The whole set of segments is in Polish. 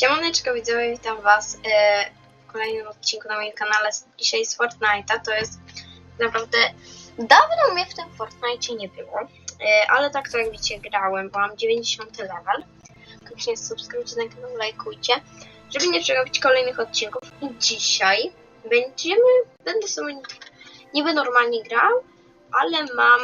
Siemaneczko widzowie, witam was e, w kolejnym odcinku na moim kanale dzisiaj z Fortnite'a. To jest naprawdę dawno mnie w tym Fortnite nie było, e, ale tak to jak widzicie grałem, bo mam 90 level. Koniecznie subskrybujcie ten kanał, lajkujcie, żeby nie przegapić kolejnych odcinków. I dzisiaj będziemy, będę sobie niby normalnie grał, ale mam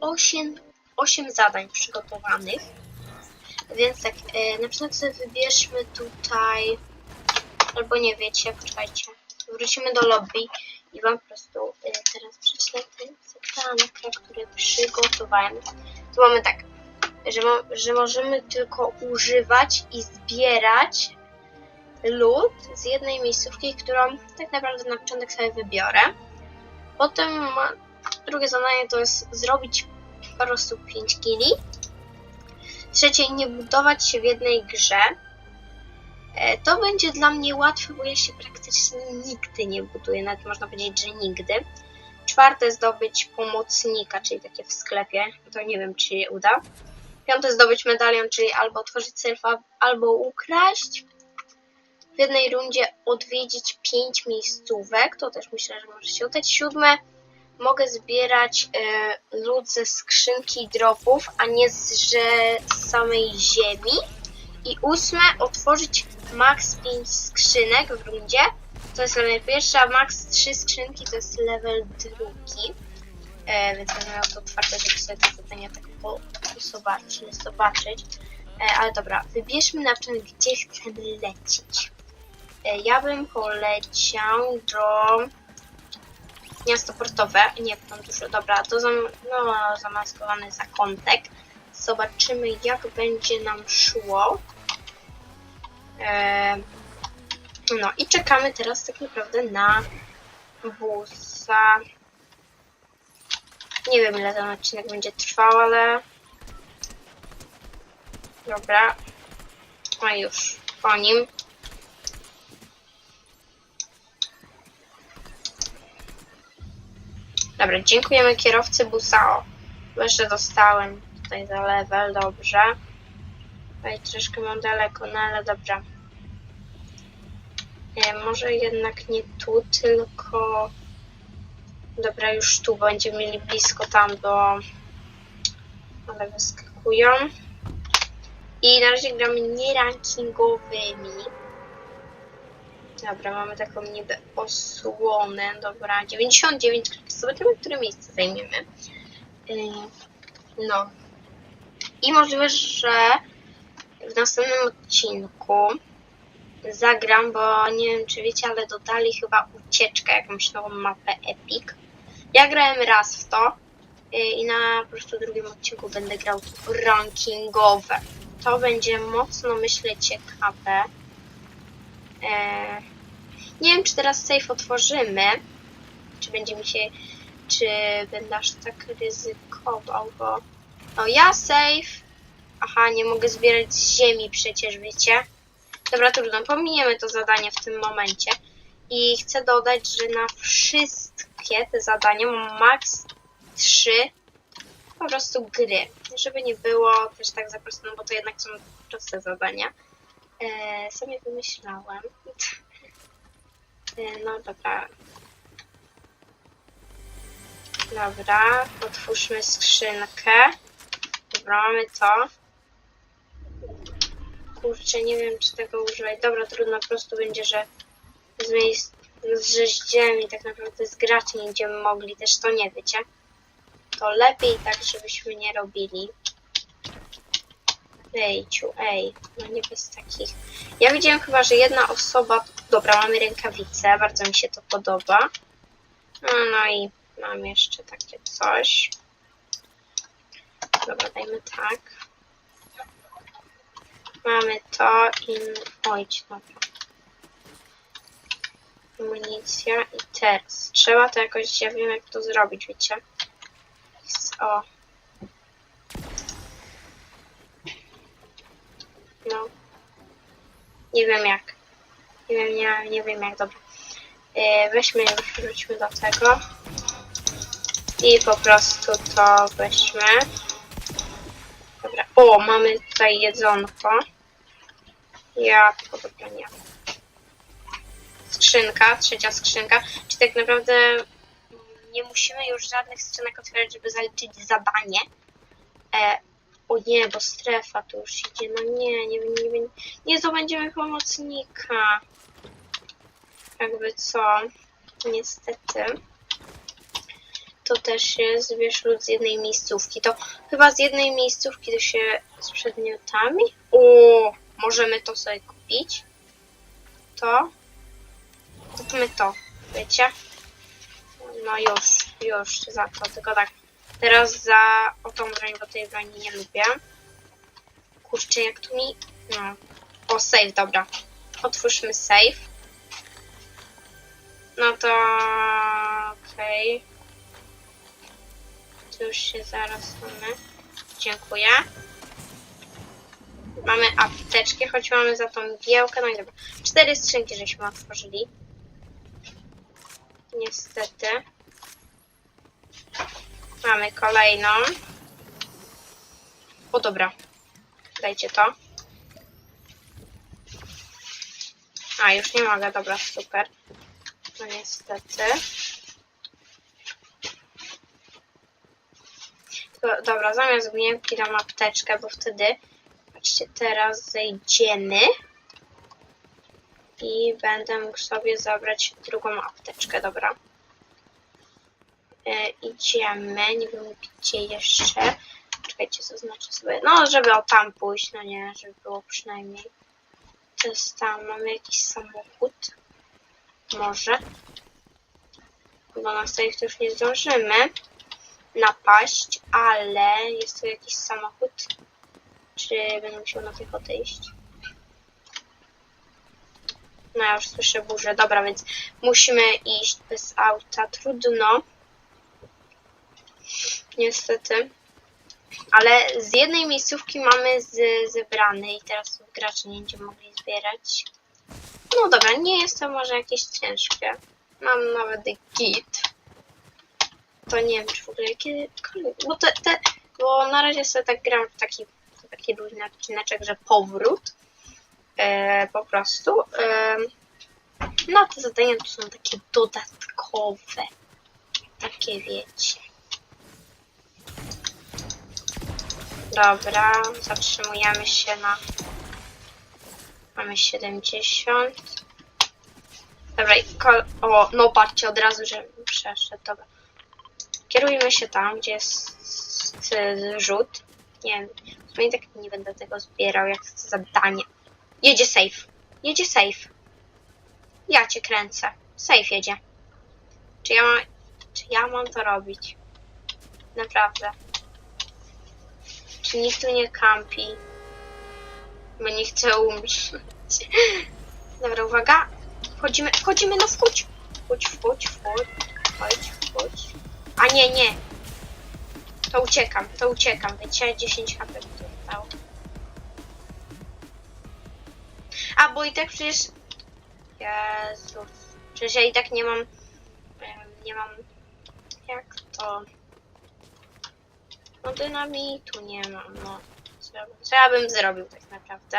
8, 8 zadań przygotowanych. Więc tak, e, na przykład sobie wybierzmy tutaj, albo nie wiecie, poczekajcie, wrócimy do lobby i wam po prostu e, teraz przeczytam ten zaplanek, który przygotowałem. Tu mamy tak, że, mo że możemy tylko używać i zbierać lód z jednej miejscówki, którą tak naprawdę na początek sobie wybiorę. Potem drugie zadanie to jest zrobić po prostu 5 kili. Trzecie, nie budować się w jednej grze. E, To będzie dla mnie łatwe, bo ja się praktycznie nigdy nie buduję, nawet można powiedzieć, że nigdy. Czwarte, zdobyć pomocnika, czyli takie w sklepie. To nie wiem, czy się uda. Piąte, zdobyć medalion, czyli albo otworzyć selfa, albo ukraść. W jednej rundzie odwiedzić pięć miejscówek, to też myślę, że może się udać. Siódme, mogę zbierać e, lód ze skrzynki dropów, a nie z, że z samej ziemi. I ósme, otworzyć max 5 skrzynek w rundzie. To jest level pierwszy, a max 3 skrzynki to jest level drugi. E, więc będę miał to otwarte, żeby sobie te zadania tak po zobaczyć, zobaczyć. E, ale dobra, wybierzmy na przykład, gdzie chcemy lecieć. E, ja bym poleciał do miasto portowe, nie tam dużo, dobra, to zam, no, zamaskowany zakątek. Zobaczymy, jak będzie nam szło. E, no i czekamy teraz tak naprawdę na busa. Nie wiem, ile ten odcinek będzie trwał, ale... Dobra. A już, po nim. Dobra, dziękujemy kierowcy busa. O, jeszcze dostałem tutaj za level, dobrze. Tutaj troszkę mam daleko, no ale dobra. Nie, może jednak nie tu, tylko... Dobra, już tu będziemy mieli blisko tam do... Ale wyskakują. I na razie gramy nie rankingowymi. Dobra, mamy taką niby osłonę. Dobra, 99 Zobaczymy, które miejsce zajmiemy. Yy, No. I możliwe, że w następnym odcinku zagram, bo nie wiem, czy wiecie, ale dodali chyba ucieczkę, jakąś nową mapę Epic. Ja grałem raz w to yy, i na po prostu drugim odcinku będę grał rankingowe. To będzie mocno, myślę, ciekawe. Eee, nie wiem, czy teraz safe otworzymy. Czy będzie mi się. Czy będę aż tak ryzykował, bo. No ja safe. Aha, nie mogę zbierać ziemi przecież, wiecie. Dobra, trudno, pominiemy to zadanie w tym momencie. I chcę dodać, że na wszystkie te zadania mam max 3 po prostu gry. Żeby nie było też tak za prosto, no bo to jednak są proste zadania. Eee, sobie wymyślałem. Eee, no dobra. Dobra, otwórzmy skrzynkę. Dobra, mamy to. Kurczę, nie wiem czy tego używać. Dobra, trudno, po prostu będzie, że z miejsc, że ziemi tak naprawdę z graczy nie będziemy mogli, też to nie wiecie. To lepiej tak, żebyśmy nie robili. Ejciu, ej, no nie bez takich. Ja widziałem chyba, że jedna osoba... Dobra, mamy rękawice, bardzo mi się to podoba. No, no i mam jeszcze takie coś. Dobra, dajmy tak. Mamy to i... Oj, dobra. Amunicja i teraz. Trzeba to jakoś, ja wiem jak to zrobić, wiecie. O. No. Nie wiem jak. Nie wiem, nie, nie wiem jak, dobra. Yy, weźmy już, wróćmy do tego. I po prostu to weźmy. Dobra. O, mamy tutaj jedzonko. Ja, dobra, nie. Skrzynka, trzecia skrzynka. Czy tak naprawdę nie musimy już żadnych skrzynek otwierać, żeby zaliczyć zadanie? E, o nie, bo strefa tu już idzie. No nie, nie, nie, nie, nie zdobędziemy pomocnika. Jakby co? Niestety. To też jest, wiesz, lud z jednej miejscówki. To chyba z jednej miejscówki to się z przedmiotami. O, możemy to sobie kupić. To. Kupmy to, wiecie? No już, już za to, tylko tak. Teraz za o tą broń, bo tej broni nie lubię. Kurczę, jak tu mi... No. O, save, dobra. Otwórzmy save. No to... Okej. Tu już się zaraz mamy. Dziękuję. Mamy apteczkę, choć mamy za tą giełkę. No i dobra. Cztery skrzynki żeśmy otworzyli. Niestety. Mamy kolejną. O dobra. Dajcie to. A, już nie mogę, dobra, super. No niestety. Dobra, zamiast gniewki dam apteczkę, bo wtedy, patrzcie, teraz zejdziemy i będę mógł sobie zabrać drugą apteczkę, dobra. E, idziemy, nie wiem gdzie jeszcze. Czekajcie, zaznaczę sobie. No, żeby o tam pójść, no nie, żeby było przynajmniej. To jest tam, mamy jakiś samochód. Może. Bo na safe to już nie zdążymy napaść, ale jest tu jakiś samochód. Czy będę musiał na tych odejść? No ja już słyszę burzę. Dobra, więc musimy iść bez auta. Trudno. Niestety. Ale z jednej miejscówki mamy z, zebrany i teraz gracze nie będziemy mogli zbierać. No dobra, nie jest to może jakieś ciężkie. Mam nawet git. To nie wiem, czy w ogóle kiedykolwiek... Bo, te, te, bo na razie sobie tak gram w taki, taki luźny odcineczek, że powrót. E, po prostu. E, no te zadania to są takie dodatkowe. Takie wiecie. Dobra, zatrzymujemy się na... Mamy 70. Dobra, kol... O, no patrzcie, od razu, że przeszedł, dobra. Kierujmy się tam, gdzie jest rzut. Nie w sumie tak nie będę tego zbierał, jak to zadanie. Jedzie safe. Jedzie safe. Ja cię kręcę. Safe jedzie. Czy ja mam... Czy ja mam to robić? Naprawdę. Czy nikt tu nie kampi? Bo nie chce umrzeć. Dobra, uwaga. Wchodzimy, wchodzimy, no wchodź. Wchodź, wchodź, wchodź. Wchodź, wchodź. A nie, nie. To uciekam, to uciekam. Wiecie, 10 HP zostało. A, bo i tak przecież... Jezus. Przecież ja i tak nie mam... Nie mam... Jak to... No dynamitu nie mam, no. Co ja, co ja bym zrobił tak naprawdę?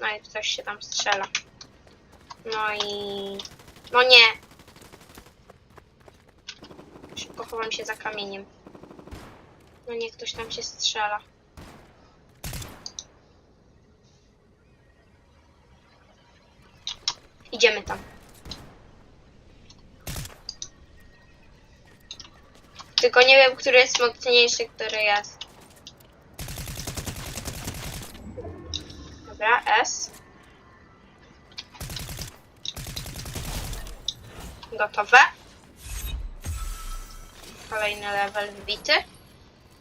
No i ktoś się tam strzela. No i... No nie! Szybko chowam się za kamieniem. No nie, ktoś tam się strzela. Idziemy tam. Tylko nie wiem, który jest mocniejszy, który jest. Dobra, S. Gotowe. Kolejny level wbity.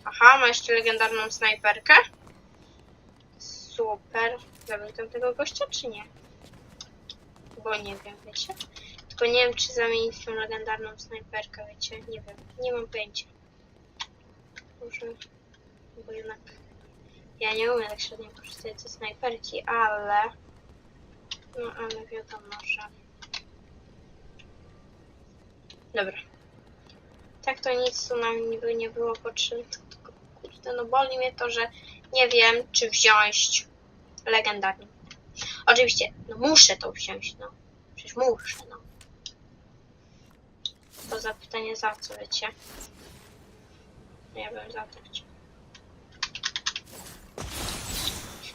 Aha, ma jeszcze legendarną snajperkę. Super. Zabił tam tego gościa, czy nie? Bo nie wiem, wiecie? Tylko nie wiem, czy zamienić tą legendarną snajperkę, wiecie? Nie wiem. Nie mam pojęcia. Może... Bo jednak... Ja nie umiem tak średnio korzystać ze snajperki, ale... No, ale wiadomo, że... Dobra. Tak to nic tu nam niby nie było potrzebne. Tylko naprawdę, no boli mnie to, że nie wiem, czy wziąć legendarny. Oczywiście, no muszę to wziąć, no. Przecież muszę, no. To zapytanie za co, wiecie? Nie wiem, za to chciał.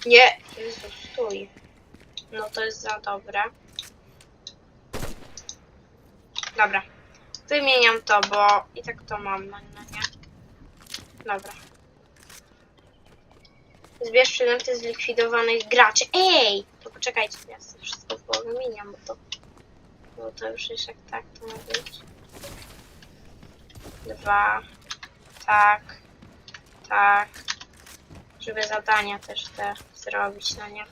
Nie! Jezu, stój. No to jest za dobre. Dobra. Wymieniam to, bo i tak to mam, no, no nie? Dobra. Zbierz przedmioty zlikwidowanych graczy. Ej! To poczekajcie, ja sobie wszystko wymieniam, bo to... Bo to już jest jak tak to ma być. Dwa. Tak. Tak. Żeby zadania też te zrobić na nie.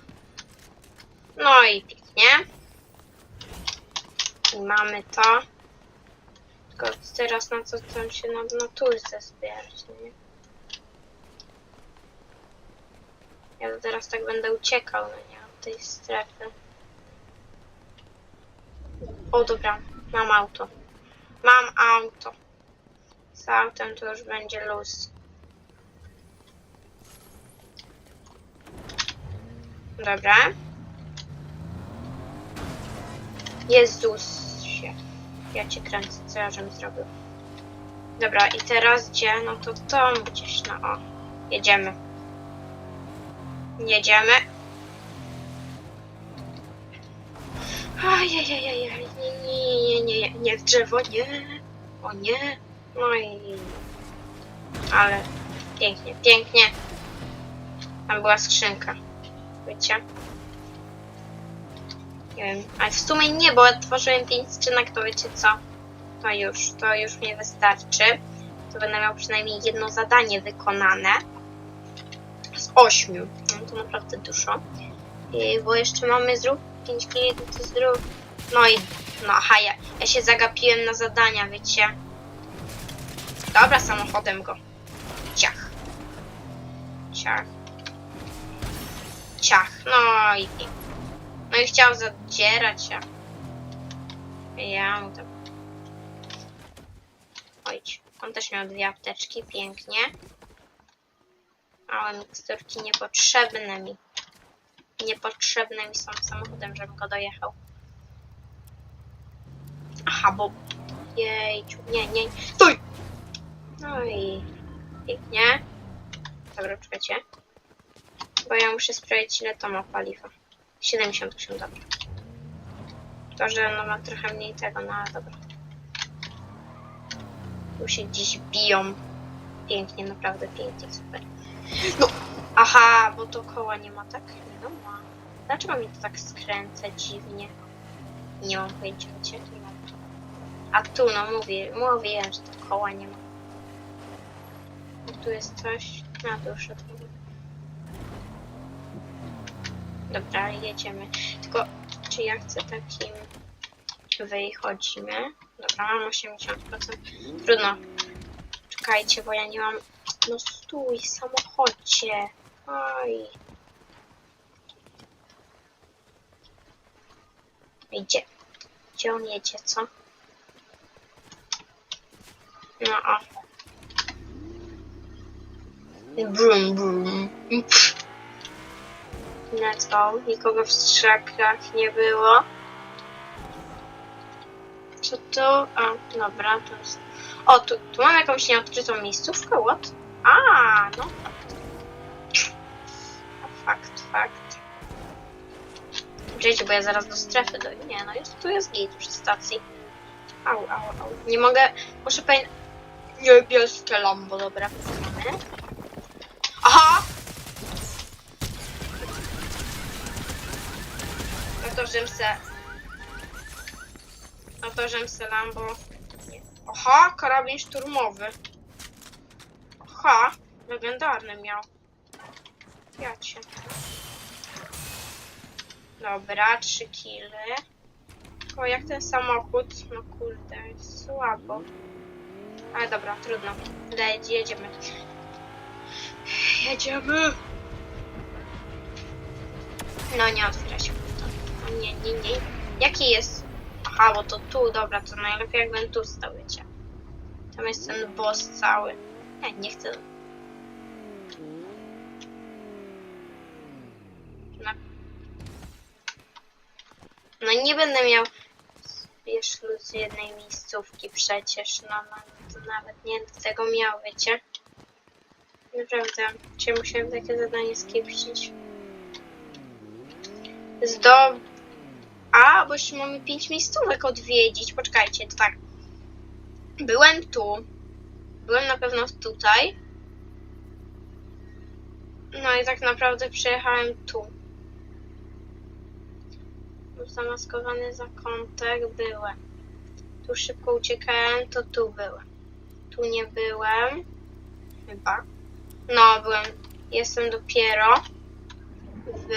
No i pięknie. I mamy to. Tylko teraz na co tam się na naturce zbierać, no nie? Ja teraz tak będę uciekał, no nie? Od tej strefy. O dobra, mam auto. Mam auto. Z autem to już będzie luz. Dobra. Jezusie. Ja cię kręcę, co ja żem zrobił. Dobra, i teraz gdzie? No to tam gdzieś, no o. Jedziemy. Jedziemy. Ajajajajaj, nie, nie, nie, nie, nie drzewo, nie. O nie. No i... Ale pięknie, pięknie. Tam była skrzynka. Wiecie? Nie wiem, ale w sumie nie, bo otworzyłem pięć skrzynek, to wiecie co? To już, to już mi wystarczy. To będę miał przynajmniej jedno zadanie wykonane. Z ośmiu. No to naprawdę dużo. I, bo jeszcze mamy zrób 5 klientów, to zrób. No i, no aha, ja, ja się zagapiłem na zadania, wiecie. Dobra, samochodem go. Ciach. Ciach. Ciach. No i. No i chciał zadzierać się. Ja mu tak. Ojć. On też miał dwie apteczki, pięknie. Małe miksturki niepotrzebne mi. Niepotrzebne mi są samochodem, żebym go dojechał. Aha, bo... Jejciu, nie, nie. Stój! No i... Pięknie. Dobra, czekajcie. Bo ja muszę sprawdzić, ile to ma paliwa. 78, dobra. To, że ono ma trochę mniej tego, no ale dobra. Tu się gdzieś biją. Pięknie, naprawdę pięknie, super. No, aha, bo to koła nie ma tak? No ma. Dlaczego mi to tak skręca dziwnie? Nie mam pojęcia, gdzie tu mam. A tu, no mówię, mówiłem, że to koła nie ma. Tu jest coś. A, tu odchodzę. Dobra, jedziemy. Tylko, czy ja chcę takim... Wychodzimy. Dobra, mam 80%. Trudno. Czekajcie, bo ja nie mam... No stój, samochodzie. Oj. Idzie. Gdzie on jedzie, co? No o. Brum, brum. Let's go. Nikogo w strzakach nie było. Co to? A, dobra, to jest... O, tu, tu mam jakąś nieodkrytą miejscówkę, what? A, no fakt. Fakt, fakt. Czekajcie, bo ja zaraz do strefy do... Nie, no jest, tu jest gate przy stacji. Au, au, au. Nie mogę... Muszę pamiętać... Niebieskie lambo, dobra, mamy. Aha! No to żem. No to żem lambo... Aha, karabin szturmowy. Aha, legendarny miał. Ja cię. Dobra, trzy kile. O, jak ten samochód? No kurde, słabo. Ale dobra, trudno. Leć, jedziemy. Jedziemy! No nie otwiera się to. Nie, nie, nie. Jaki jest? Aha, bo to tu, dobra, to najlepiej jakbym tu stał, wiecie. Tam jest ten boss cały. Nie, nie chcę. No, no nie będę miał wiesz, z jednej miejscówki przecież, no, no to nawet nie tego miał, wiecie? Naprawdę, czy musiałem takie zadanie skipcić? Zdob... A, bo jeszcze mamy pięć miejscówek odwiedzić. Poczekajcie, to tak. Byłem tu. Byłem na pewno tutaj. No i tak naprawdę przyjechałem tu. Był zamaskowany zakątek, byłem. Tu szybko uciekałem, to tu byłem. Tu nie byłem. Chyba. No, byłem. Jestem dopiero w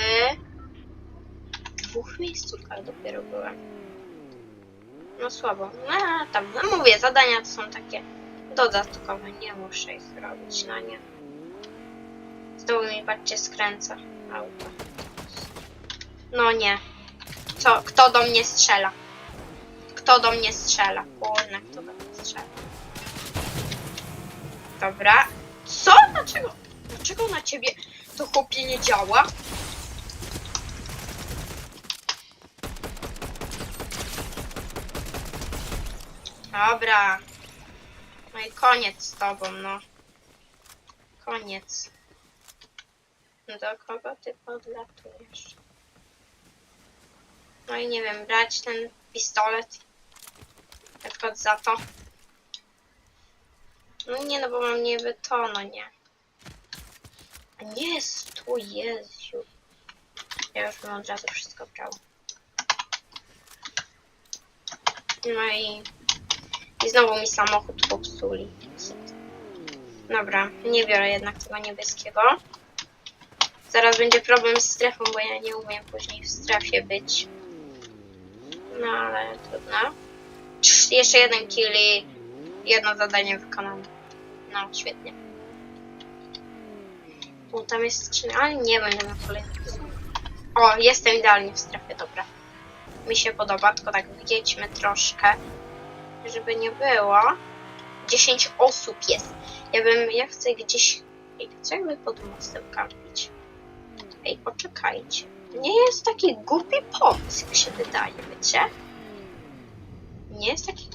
dwóch miejscówkach dopiero byłem. No słabo. No tam, no mówię, zadania to są takie dodatkowe, nie muszę ich robić, no nie. Znowu mi patrzcie skręca auto. No nie. Co? Kto do mnie strzela? Kto do mnie strzela? Kurna, kto do mnie strzela? Dobra. Co? Dlaczego? Dlaczego na ciebie to chłopie nie działa? Dobra. No i koniec z tobą, no. Koniec. Do kogo ty podlatujesz? No i nie wiem, brać ten pistolet. Na za to. No nie, no bo mam niby to, no nie. Nie tu, Jezu. Ja już bym od razu wszystko brał. No i... I znowu mi samochód popsuli. Dobra, nie biorę jednak tego niebieskiego. Zaraz będzie problem z strefą, bo ja nie umiem później w strefie być. No ale trudno. Cz, Jeszcze jeden kill i jedno zadanie wykonane. No, świetnie. O, tam jest skrzynia, ale nie będę na kolejny. O, jestem idealnie w strefie, dobra. Mi się podoba, tylko tak wjedźmy troszkę, żeby nie było. 10 osób jest. Ja bym, ja chcę gdzieś, Ej, co jakby pod mostem kampić? Ej, poczekajcie. Nie jest taki głupi pomysł, jak się wydaje, wiecie? Nie jest taki...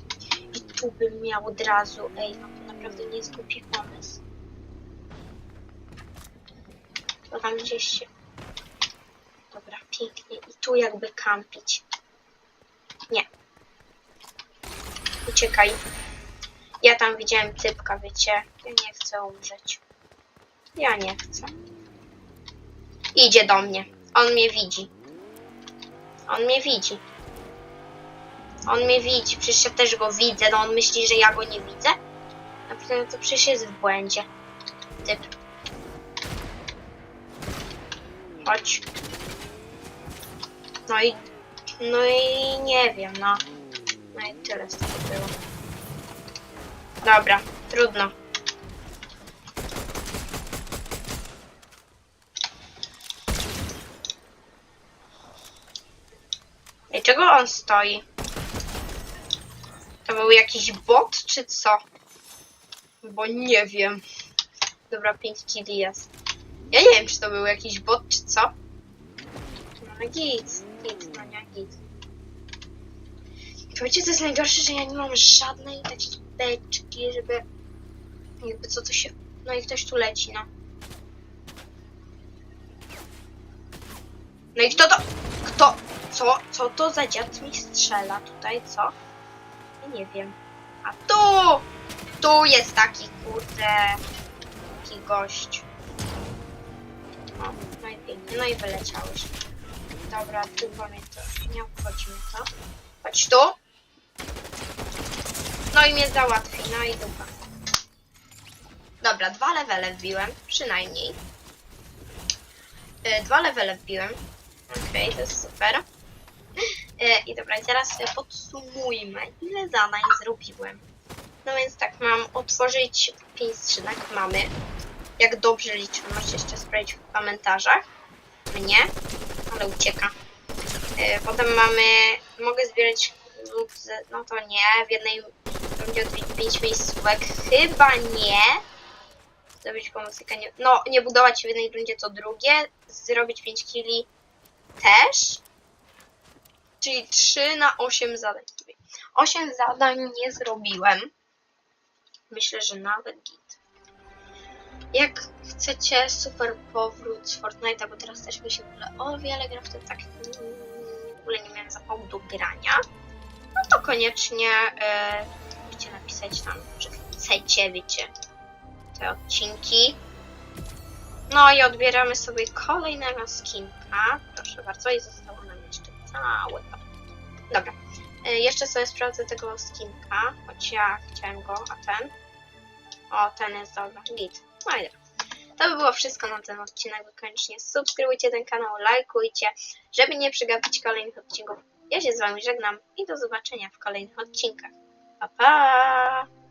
Tu bym miał od razu, ej, no to naprawdę nie jest głupi pomysł. To tam gdzieś się... Dobra, pięknie. I tu jakby kampić. Nie. Uciekaj. Ja tam widziałem typka, wiecie? Ja nie chcę umrzeć. Ja nie chcę. Idzie do mnie. On mnie widzi. On mnie widzi. On mnie widzi. Przecież ja też go widzę. No on myśli, że ja go nie widzę? Naprawdę to przecież jest w błędzie. Typ. Chodź. No i... No i nie wiem, no. No i tyle z tego było. Dobra, trudno. Ej, czego on stoi? To był jakiś bot, czy co? Bo nie wiem. Dobra, 5 killi jest. Ja nie wiem, czy to był jakiś bot, czy co? No git, git, no nie git. Wiecie, co jest najgorsze, że ja nie mam żadnej takiej beczki, żeby jakby co to się... No i ktoś tu leci, no. No i kto to... Kto... Co? Co to za dziad mi strzela tutaj, co? Nie wiem. A tu! Tu jest taki, kurde... Taki gość. O, no i. No i wyleciałeś. Dobra, tu mnie to nie obchodzi mnie to. Chodź tu. No i mnie załatwi, no i dupa. Dobra, dwa levele wbiłem, przynajmniej. E, dwa levele wbiłem. Okej, to jest super. E, I dobra, teraz podsumujmy, ile zadań zrobiłem. No więc tak, mam otworzyć pięć skrzynek, mamy. Jak dobrze liczę, możecie jeszcze sprawdzić w komentarzach. Mnie, ale ucieka. E, Potem mamy, mogę zbierać lub, no to nie, w jednej będzie odwiedzić 5 miejscówek, chyba nie. Zdobyć pomocnika, nie, no nie budować w jednej rundzie to drugie, zrobić 5 kili też, czyli 3 na 8 zadań. 8 zadań nie zrobiłem. Myślę, że nawet git. Jak chcecie super powrót z Fortnite'a, bo teraz też mi się w ogóle o wiele gra w tym tak mm, w ogóle nie miałem zapału do grania, no to koniecznie e, możecie napisać tam, że chcecie, wiecie, te odcinki. No i odbieramy sobie kolejnego skinka. Proszę bardzo, i zostało całe to. Dobra. E, Jeszcze sobie sprawdzę tego skinka, choć ja chciałem go, a ten? O, ten jest dobry, git. No i dobra. To by było wszystko na ten odcinek. Wy Koniecznie subskrybujcie ten kanał, lajkujcie, żeby nie przegapić kolejnych odcinków. Ja się z Wami żegnam i do zobaczenia w kolejnych odcinkach. Pa, pa!